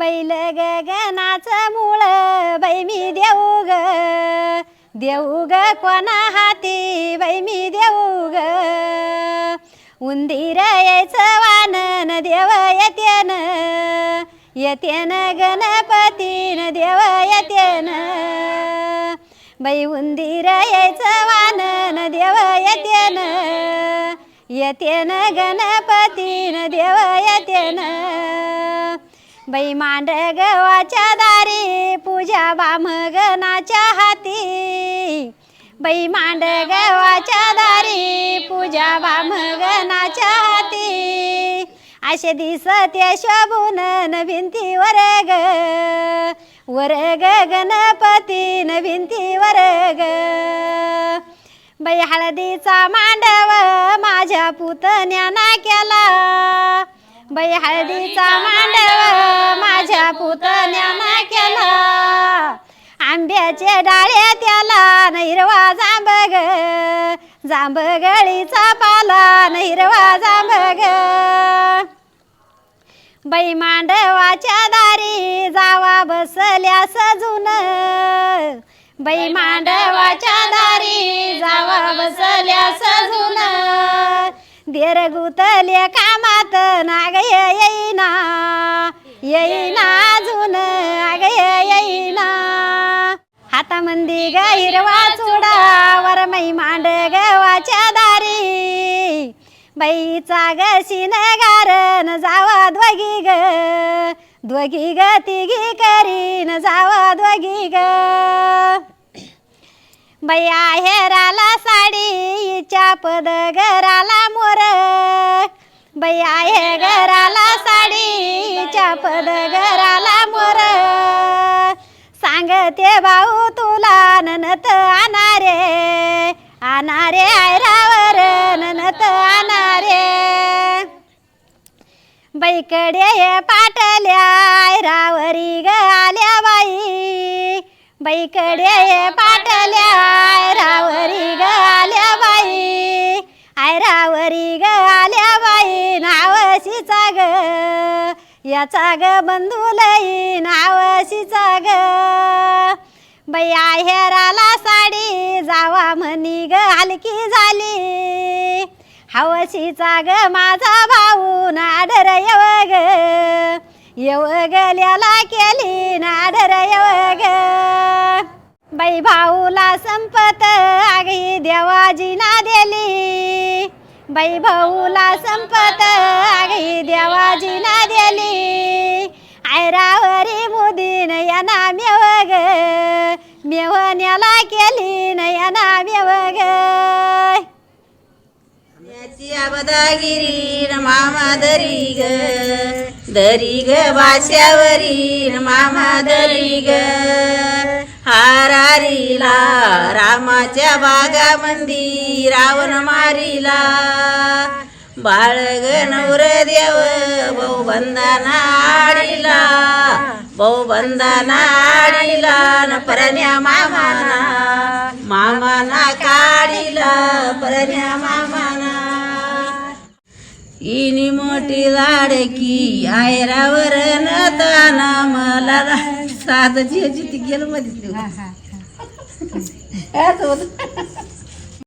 बैल गगनाचं मूळ बाई मी देऊ ग. देऊ ग कोणा हाती बाई मी देऊ ग. उंदीर यायचं वानन देव येतेन. येतेन गणपतीन देव येतेन. बाई उंदीर यायचं वानन देव येतेन. येतेन गणपतीन देव येतेन. बाई मांड गवाच्या दारी पूजा बामगनाच्या हाती. बाई मांड गवाच्या दारी पूजा बामगनाच्या हाती. असे दिसते शोभून भिंतीवर ग वर गणपती न भिंतीवर ग बाई हळदीचा मांडव माझ्या पुतण्याना केला बाई हळदीचा मांडव माझ्या पुतण्याना केला आंब्याचे डाळे त्याला नैरवा जांबग जांबगळीचा पाला नैरवा जांबग बाई मांडवाच्या दारी जावा बसल्या सजून. बाई मांडवाच्या दारी जावा बसल्या सजून. देर गुतले कामात हातामंदी ग हिरवा चुडा वर मै मांड गवाच्या दारी बाईचा ग गारन जावा द्वगी ग द्वगी ग तिघी करीन जावा द्वगी ग बया हेराला साडी हिच्या पदगराला मोर बया हे घराला साडी हिच्या पदगराला मोर सांगते भाऊ तुला ननत आणारे. आणारे आयरावर ननत आणारे. बाईकडे हे पाटल्या आयरावरी ग आल्या बाई. बाईकडे हे पाटल्या आयरावरी ग आल्या बाई. आयरावरी ग आल्या बाई नावशीचा ग. याचा ग बंधुलई नावशीचा ग. बाई हेराला साडी जावा म्हणी ग हलकी झाली. हवशीचा ग माझा भाऊ नाडर येव ग. येव गल्याला केली नाडर येव ग. बाई भाऊला संपत आगी देवाजी ना दिली. बाई भाऊला संपत आगी देवाजी ना दिली. आयरावरी मुदीन याना मेव ग. मेवण्याला केली नयना मेव ग याची न मामा दरी ग. दरी ग वाश्यावरील मामा दरी ग. हारारीला रामाच्या बागामंदी रावण मारीला. बाळग नवर देव भाऊ बंधाना आडीला. भाऊ बंधाना आडीला न परण्या मामाना. मामाना काढीला परण्या मामाना. इनी मोठी लाडकी आयरावर नताना मला रा- सात जी ती गेलं मध्ये